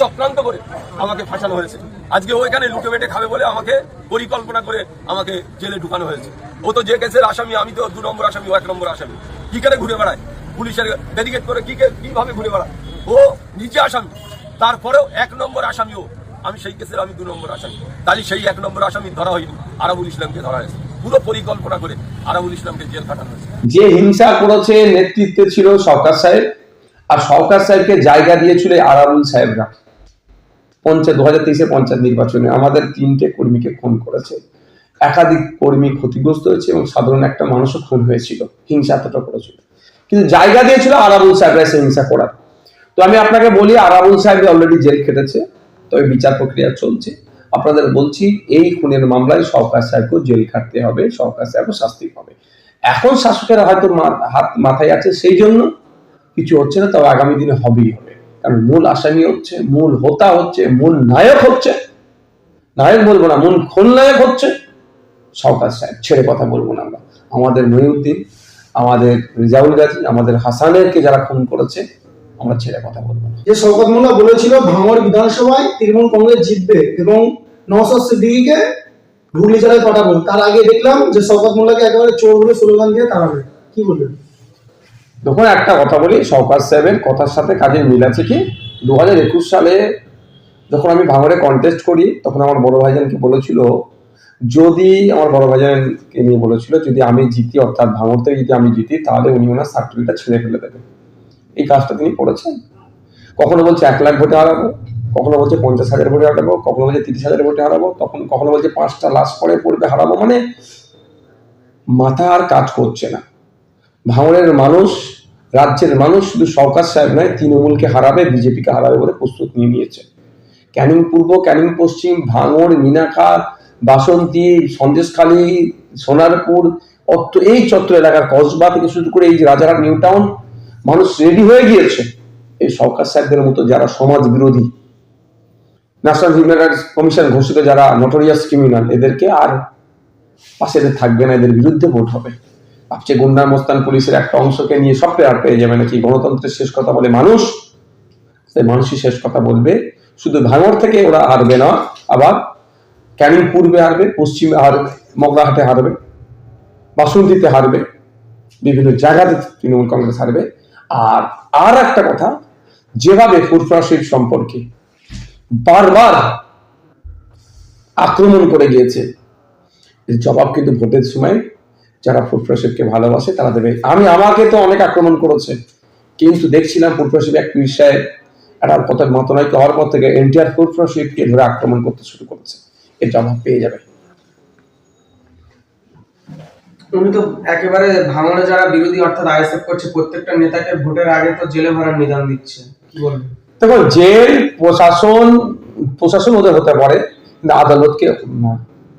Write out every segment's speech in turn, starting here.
চক্রান্ত করে আমাকে ফাঁসানো হয়েছে। আজকে ও এখানে লুটে বেটে খাবে বলে আমাকে পরিকল্পনা করে আমাকে জেলে ঢুকানো হয়েছে। ও তো যে কেসের আসামি, আমি তো দু নম্বর আসামি, ও এক নম্বর আসামি। কি করে ঘুরে বেড়ায়? পুলিশের ব্যারিকেড করে কি কীভাবে ঘুরে বেড়ায়? ও নিজে আসামি, তারপরেও এক নম্বর আসামি ও। আমি সেই কেসের আমি দু নম্বর আসামি। তাহলে সেই এক নম্বর আসামি ধরা হয়নি, আরাবুল ইসলামকে ধরা হয়েছে। যে হিংসা করেছে নেতৃত্বে ছিল সরকার সাহেব, আর সরকার সাহেবকে জায়গা দিয়েছিল এই আরাবুল সাহেবরা। পঞ্চায়েত দু হাজার তেইশে পঞ্চায়েত নির্বাচনে আমাদের তিনটে কর্মীকে খুন করেছে। একাধিক কর্মী ক্ষতিগ্রস্ত হয়েছে এবং সাধারণ একটা মানুষও খুন হয়েছিল, হিংসা এতটা করেছিল। কিন্তু জায়গা দিয়েছিল আরাবুল সাহেবরা এসে হিংসা করার। তো আমি আপনাকে বলি, আরাবুল সাহেব অলরেডি জেল খেটেছে, তবে বিচার প্রক্রিয়া চলছে। আপনাদের বলছি, এই খুনের মামলায় সরকার সাহেবকেও জেল খাটতে হবে, সরকার সাহেবও শাস্তি পাবে। এখন শাসকেরা হয়তো হাত মাথায় আছে সেই জন্য, কিছু হচ্ছে না, তবে আগামী দিনে হবেই হবে। কারণ মূল আসামি হচ্ছে, মূল হোতা হচ্ছে, মূল নায়ক হচ্ছে। নায়ক বলব না, মূল খলনায়ক হচ্ছে। সরকার সাহেব, ছেড়ে কথা বলব না আমরা। আমাদের মহিউদ্দিন, আমাদের রিজাউল গাজী, আমাদের হাসানেরকে যারা খুন করেছে, আমরা ছেড়ে কথা বলব না। যে শওকত মোল্লা বলেছিল ভাঙড় বিধানসভায় তৃণমূল কংগ্রেস জিতবে এবং নওশাদ সিদ্দিকিকে হুগলি জেলায় পাঠাবো। তার আগে দেখলাম যে শওকত মোল্লাকে একেবারে চোর বলে স্লোগান দিয়ে তাড়াবে। কি বলবেন? দেখুন, একটা কথা বলি সরকার সাহেবের কথার সাথে কাজের মিল আছে কি? দু একুশ সালে যখন আমি ভাঙড়ে কন্টেস্ট করি, তখন আমার বড় ভাইজানকে বলেছিল, যদি আমার বড় ভাইজানকে নিয়ে বলেছিল, যদি আমি জিতি, অর্থাৎ ভাঙড় থেকে যদি আমি জিতি, তাহলে উনি ওনার সার্টিফিকেটটা ছেড়ে ফেলে দেবেন। এই কাজটা তিনি করেছেন। কখনো বলছে এক লাখ ভোটে হারাবো, কখনো বলছে পঞ্চাশ হাজার ভোটে হারাবো, কখনো বলছে তিরিশ হাজার ভোটে হারাবো, তখন কখনো বলছে পাঁচটা লাশ পরে পড়বে, হারাবো মানে মাথা আর কাজ করছে না। ভাঙড়ের মানুষ, রাজ্যের মানুষ শুধু সরকার সাহেব নয়, তৃণমূলকে হারাবে, বিজেপিকে হারাবে বলে প্রস্তুত নিয়ে নিয়েছে। ক্যানিং পূর্ব, ক্যানিং পশ্চিম ভাঙড় মিনাখা বাসন্তী, সন্দেশখালী, সোনারপুর, অত্র, এই চত্বর এলাকার কসবা থেকে শুরু করে এই যে রাজারহাট নিউ টাউন, মানুষ রেডি হয়ে গিয়েছে। এই সরকার সাহেবদের মতো যারা সমাজ বিরোধী, ন্যাশনাল হিউম্যান রাইটস কমিশন ঘোষিত যারা নটোরিয়াস ক্রিমিনাল এদেরকে আর পাশে থাকবে না, এদের বিরুদ্ধে ভোট হবে। ভাবছে গুন্ডা মোস্তান পুলিশের একটা অংশকে নিয়ে সব পেয়ার পেয়ে যাবে নাকি? গণতন্ত্রের শেষ কথা বলে মানুষ? সেই মানুষই শেষ কথা বলবে। শুধু ভাঙড় থেকে ওরা হারবে না, আবার ক্যানিং পূর্বে হারবে, পশ্চিমে হারবে মগরাহাটে হারবে, বাসন্তীতে হারবে, বিভিন্ন জায়গাতে তৃণমূল কংগ্রেস হারবে। আর আর একটা কথা, যেভাবে ফুরফুরা সম্পর্কে বারবার আক্রমণ করে গিয়েছে জবাব কিন্তু ভোটের সময় যারা ফুটপ্রসেবকে ভালোবাসে তারা দেবে। আমি আমাকে তো অনেক আক্রমণ করেছে। কিন্তু দেখছিলাম ফুটপ্রসেব এক পীর সাহেব একটা কত মতনায়িত হওয়ার পর থেকে এনটিআর ফুটপ্রসেবকে ধরে আক্রমণ করতে শুরু করেছে। এর জবাব পেয়ে যাবে। উনি তো একেবারে ভাঙড়ে যারা বিরোধী অর্থাৎ আইএসএফ করছে প্রত্যেকটা নেতাকে ভোটের আগে তো জেলে ভরার নিদান দিচ্ছে। কি বলবেন দেখো জেল প্রশাসন প্রশাসন ওদের হতে পারে কিন্তু আদালতকে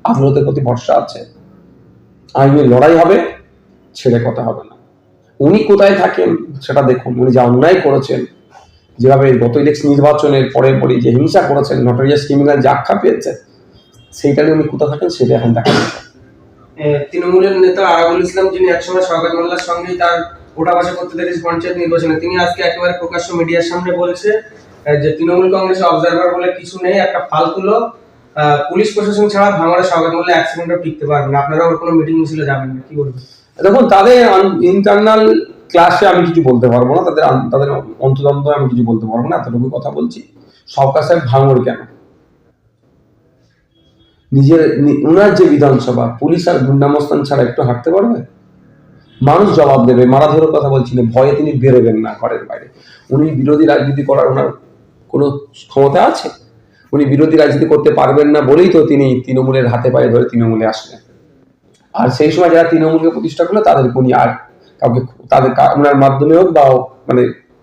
আদালতের প্রতি ভরসা আছে। আইনি লড়াই হবে, ছেড়ে কথা হবে না উনি কোথায় থাকেন সেটা দেখুন উনি যা অন্যায় করেছেন, যেভাবে গত ইলেকশন নির্বাচনের পরে পরে যে হিংসা করেছেন নটোরিয়াস ক্রিমিনাল যে আখ্যা পেয়েছে সেইটা নিয়ে উনি কোথায় থাকেন সেটা এখন দেখা। তৃণমূলের নেতা আরাবুল ইসলাম, যিনি একসময় সরকার মোল্লার সঙ্গেই তার ওটা বাসা করতে দেখেছি পঞ্চায়েত নির্বাচনে, তিনি আজকে একেবারে প্রকাশ্য মিডিয়ার সামনে বলেছে যে তৃণমূল কংগ্রেসে অবজারভার বলে কিছু নেই, একটা ফালতুলো পুলিশ প্রশাসন ছাড়া ভাঙড়ে মোল্লা এক সেকেন্ডও টিকতে পারবে না। আপনারা ওর কোনো মিটিং মিছিলে যাবেন না, কি বলবেন? দেখুন, তাদের ইন্টারনাল ক্লাসে আমি কিছু বলতে পারব না, তাদের তাদের অন্তদ্বন্দ্ব আমি কিছু বলতে পারব না এতটুকু কথা বলছি। সরকার সাহেব ভাঙড় কেন? নিজের উনার যে বিধানসভা, পুলিশ আর গুন্ডামস্তান ছাড়া একটু হাঁটতে পারবে? মানুষ জবাব দেবে মারা ধরে কথা বলছি না, ভয়ে তিনি বেরোবেন না ঘরের বাইরে। উনি বিরোধী রাজনীতি করার ওনার কোনো ক্ষমতা আছে? উনি বিরোধী রাজনীতি করতে পারবেন না বলেই তো তিনি তৃণমূলের হাতে পায়ে ধরে তৃণমূলে আসলেন। আর সেই সময় যারা তৃণমূলকে প্রতিষ্ঠা করল তাদের উনি আর কাউকে তাদের ওনার মাধ্যমে হোক বা মানে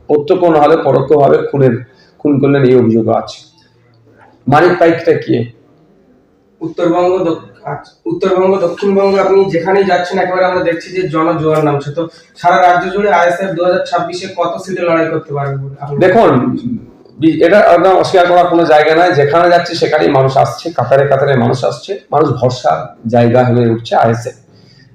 প্রত্যক্ষ না হলে পরোক্ষভাবে খুনের খুন করলেন এই অভিযোগও আছে। মানিক পাইকটা কি? উত্তরবঙ্গ আচ্ছা, উত্তরবঙ্গ দক্ষিণবঙ্গ আপনি যেখানেই যাচ্ছেন একেবারে আমরা দেখছি যে জনজোয়ার নামছে। তো সারা রাজ্য জুড়ে আইএসএফ দু হাজার ছাব্বিশে কত সিটে লড়াই করতে পারবে দেখুন এটা একদম অস্বীকার করার কোনো জায়গা নাই। যেখানে যাচ্ছে, সেখানেই মানুষ আসছে, কাতারে কাতারে মানুষ আসছে। মানুষ ভরসা, জায়গা হয়ে উঠছে আইএসএফ।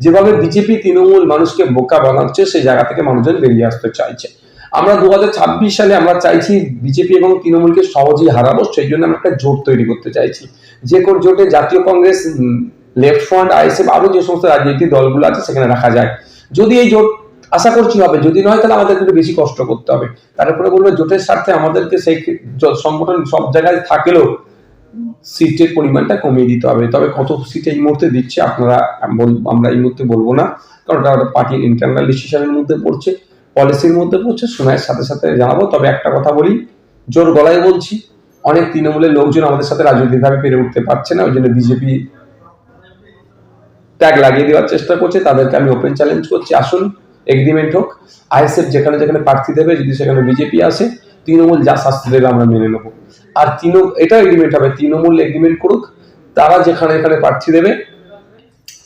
যেভাবে বিজেপি তৃণমূল মানুষকে বোকা বানাচ্ছে, সেই জায়গা থেকে মানুষজন বেরিয়ে আসতে চাইছে। আমরা দু হাজার ছাব্বিশ সালে আমরা চাইছি বিজেপি এবং তৃণমূলকে সহজেই হারাবো, সেই জন্য আমরা একটা জোট তৈরি করতে চাইছি। যে কোন জোটে জাতীয় কংগ্রেস লেফট ফ্রন্ট, আইএসএফ আরও যে সমস্ত রাজনৈতিক দলগুলো আছে, সেখানে রাখা যায়। যদি এই জোট আশা করছি হবে। যদি নয়, তাহলে আমাদের একটু বেশি কষ্ট করতে হবে। তারপরে বলব, জোটের স্বার্থে আমাদেরকে সেই সংগঠন সব জায়গায় থাকলেও সিটের পরিমাণটা কমিয়ে দিতে হবে। তবে কত সিট এই মুহূর্তে দিচ্ছে আপনারা আমরা এই মুহূর্তে বলব না। কারণ ওটা পার্টির ইন্টারনাল ডিসিশনের মধ্যে পড়ছে পলিসির মধ্যে পড়ছে। সময়ের সাথে সাথে জানাব। তবে একটা কথা বলি, জোর গলায় বলছি, অনেক তৃণমূলের লোকজন আমাদের সাথে রাজনৈতিকভাবে পেরে উঠতে পারছে না। ওই জন্য বিজেপি ট্যাগ লাগিয়ে দেওয়ার চেষ্টা করছে। তাদেরকে আমি ওপেন চ্যালেঞ্জ করছি। আসুন এগ্রিমেন্ট হোক, আইএসএফ যেখানে যেখানে প্রার্থী দেবে, যদি সেখানে বিজেপি আসে, তৃণমূল যা শাস্তি দেবে আমরা মেনে নেব। আর তৃণ এটা এগ্রিমেন্ট হবে, তৃণমূল এগ্রিমেন্ট করুক, তারা যেখানে এখানে প্রার্থী দেবে,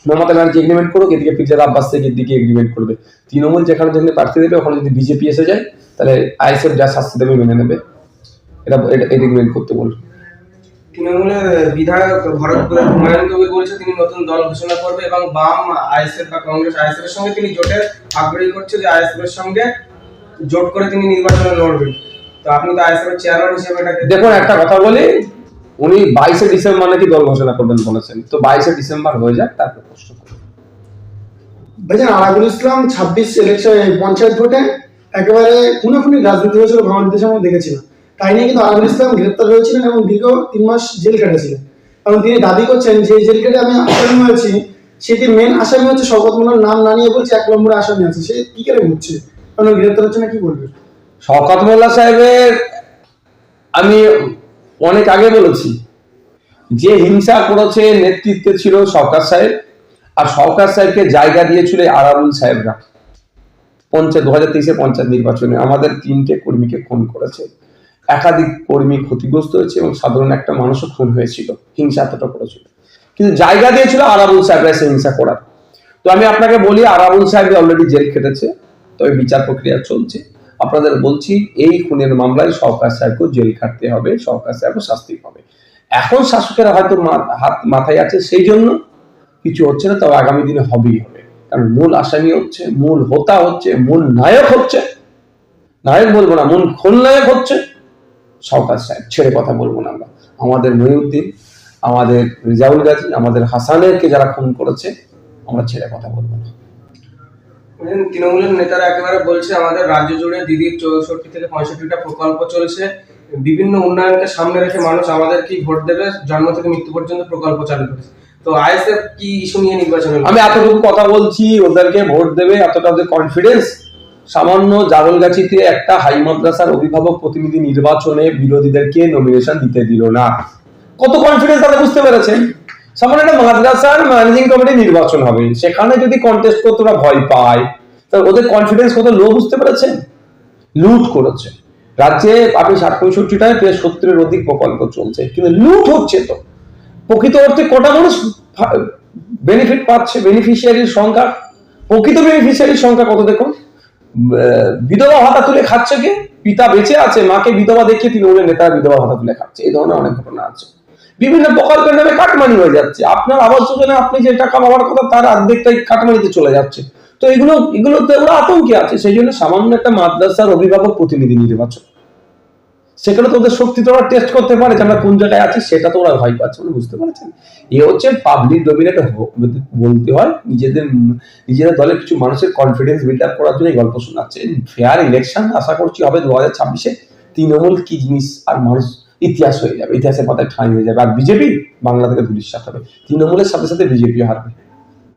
মমতা ব্যানার্জি এগ্রিমেন্ট করুক, এদিকে পিজার আব্বাস থেকে এদিকে এগ্রিমেন্ট করবে। তৃণমূল যেখানে যেখানে প্রার্থী দেবে, ওখানে যদি বিজেপি এসে যায়, তাহলে আইএসএফ যা শাস্তি দেবে, মেনে নেবে। এটা এটা এগ্রিমেন্ট করতে বলব তৃণমূলের বিধায়ক ভরতপুরের হুমায়ুন কবির বলেছে তিনি নতুন দল ঘোষণা করবে এবং বাম আইএসএফ বা কংগ্রেস আইএসএফ এর সঙ্গে তিনি জোটের আগ্রহী করছে যে আইএসএফ এর সঙ্গে জোট করে তিনি নির্বাচনে লড়বেন। তো আপনি তো আইএসএফ এর চেয়ারম্যান হিসেবে এটাকে দেখুন একটা কথা বলি উনি বাইশে ডিসেম্বর নাকি দল ঘোষণা করবেন বলেছেন। তো বাইশে ডিসেম্বর হয়ে যাক তারপর প্রশ্ন করবেন ভাইজান আরাবুল ইসলাম ছাব্বিশ ইলেকশন পঞ্চায়েত ভোটে একেবারে খুনাখুনি রাজনীতি হয়েছিল বাংলাদেশের আমরা দেখেছিলাম। তাই নিয়ে কিন্তু আরাবুল ইসলাম গ্রেপ্তার হয়েছিলেন এবং দীর্ঘ তিন মাস জেল কেটেছিলেন এবং তিনি দাবি করছেন, যে জেল কেটে আমি আসামি হয়েছি, সেটি মেন আসামি হচ্ছে শওকত মোল্লার নাম না নিয়ে বলছে এক নম্বরে আসামি আছে। সে কি করে বুঝছে? কারণ গ্রেপ্তার হচ্ছে না, কি বলবে? শওকত মোল্লা সাহেবের আমি অনেক আগে বলেছি, যে হিংসা করেছে নেতৃত্বে ছিল শওকাত সাহেব, আর শওকাত সাহেবকে জায়গা দিয়েছিল আরামুল সাহেবরা। পঞ্চায়েত, দু হাজার তেইশে পঞ্চায়েত নির্বাচনে আমাদের তিনটে কর্মীকে খুন করেছে। একাধিক কর্মী ক্ষতিগ্রস্ত হয়েছে এবং সাধারণ একটা মানুষও খুন হয়েছিল, হিংসা এতটা করেছিল। কিন্তু জায়গা দিয়েছিল আরাবুল সাহেবরা এসে হিংসা করার। তো আমি আপনাকে বলি, আরাবুল সাহেব অলরেডি জেল খেটেছে, তবে বিচার প্রক্রিয়া চলছে। আপনাদের বলছি, এই খুনের মামলায় সরকার সাহেবকে জেল খাটতে হবে, সরকার সাহেবও শাস্তি পাবে। এখন শাসকেরা হয়তো হাত মাথায় আছে সেই জন্য, কিছু হচ্ছে না, তবে আগামী দিনে হবেই হবে। কারণ মূল আসামি হচ্ছে, মূল হোতা হচ্ছে, মূল নায়ক হচ্ছে। নায়ক বলব না, মূল খলনায়ক হচ্ছে। সরকার সাহেব ছেড়ে কথা বলব না আমরা। আমাদের মহিউদ্দিন আমাদের রিজাউল গাজী আমাদের হাসানেরকে যারা খুন করেছে আমরা ছেড়ে কথা বলব না। তৃণমূলের নেতারা একেবারে বলছে আমাদের রাজ্য জুড়ে দিদির চৌষট্টি থেকে পঁয়ষট্টিটা প্রকল্প চলছে। বিভিন্ন উন্নয়নকে সামনে রেখে মানুষ আমাদেরকেই ভোট দেবে? জন্ম থেকে মৃত্যু পর্যন্ত প্রকল্প চালু করেছে। তো আইএসএফ কি ইস্যু নিয়ে নির্বাচন আমি এতটুকু কথা বলছি ওদেরকে ভোট দেবে এতটা ওদের কনফিডেন্স সামান্য জাগলগাছিতে একটা হাই মাদ্রাসার অভিভাবক প্রতিনিধি নির্বাচনে বিরোধীদেরকে নমিনেশন দিতে দিল না। কত কনফিডেন্স তারা বুঝতে পেরেছেন সামান্য একটা মাদ্রাসার ম্যানেজিং কমিটি নির্বাচন হবে, সেখানে যদি কন্টেস্ট করতে ওরা ভয় পায় তাহলে ওদের কনফিডেন্স কত লো বুঝতে পেরেছেন লুট করেছে। রাজ্যে আপনি ষাট পঁয়ষট্টিটায় প্রায় সত্তরের অধিক প্রকল্প চলছে, কিন্তু লুট হচ্ছে তো। প্রকৃত অর্থে কটা মানুষ বেনিফিট পাচ্ছে? বেনিফিশিয়ারির সংখ্যা? প্রকৃত বেনিফিশিয়ারির সংখ্যা কত দেখুন? বিধবা ভাতা তুলে খাচ্ছে কে? পিতা বেঁচে আছে, মাকে বিধবা দেখিয়ে তৃণমূলের নেতারা বিধবা ভাতা তুলে খাচ্ছে। এই ধরনের অনেক ঘটনা আছে। বিভিন্ন প্রকল্পের নামে কাটমানি হয়ে যাচ্ছে। আপনার আবাস যোজনা আপনি যে টাকা পাওয়ার কথা, তার অর্ধেকটাই কাটমানিতে চলে যাচ্ছে। তো এগুলো, এগুলোতে ওরা আতঙ্কে আছে। সেই জন্য সামান্য একটা মাদ্রাসার অভিভাবক প্রতিনিধি নির্বাচন। সেখানে তো ওদের শক্তি তো ওরা টেস্ট করতে পারে যে আমরা কোন জায়গায় আছি, সেটা তো ওরা ভয় পাচ্ছে মানে বুঝতে পারছেন? এ হচ্ছে পাবলিক ডোমিনেট বলতে হয়, নিজেদের নিজেদের দলের কিছু মানুষের কনফিডেন্স বিল্ড আপ করার জন্য এই গল্প শোনাচ্ছে। ফেয়ার ইলেকশন আশা করছি হবে দু হাজার ছাব্বিশে। তৃণমূল কি জিনিস আর মানুষ ইতিহাস হয়ে যাবে, ইতিহাসের পাতায় ঠাঁই হয়ে যাবে। আর বিজেপি বাংলা থেকে ধুলিশ্বাস হবে। তৃণমূলের সাথে সাথে বিজেপিও হারবে।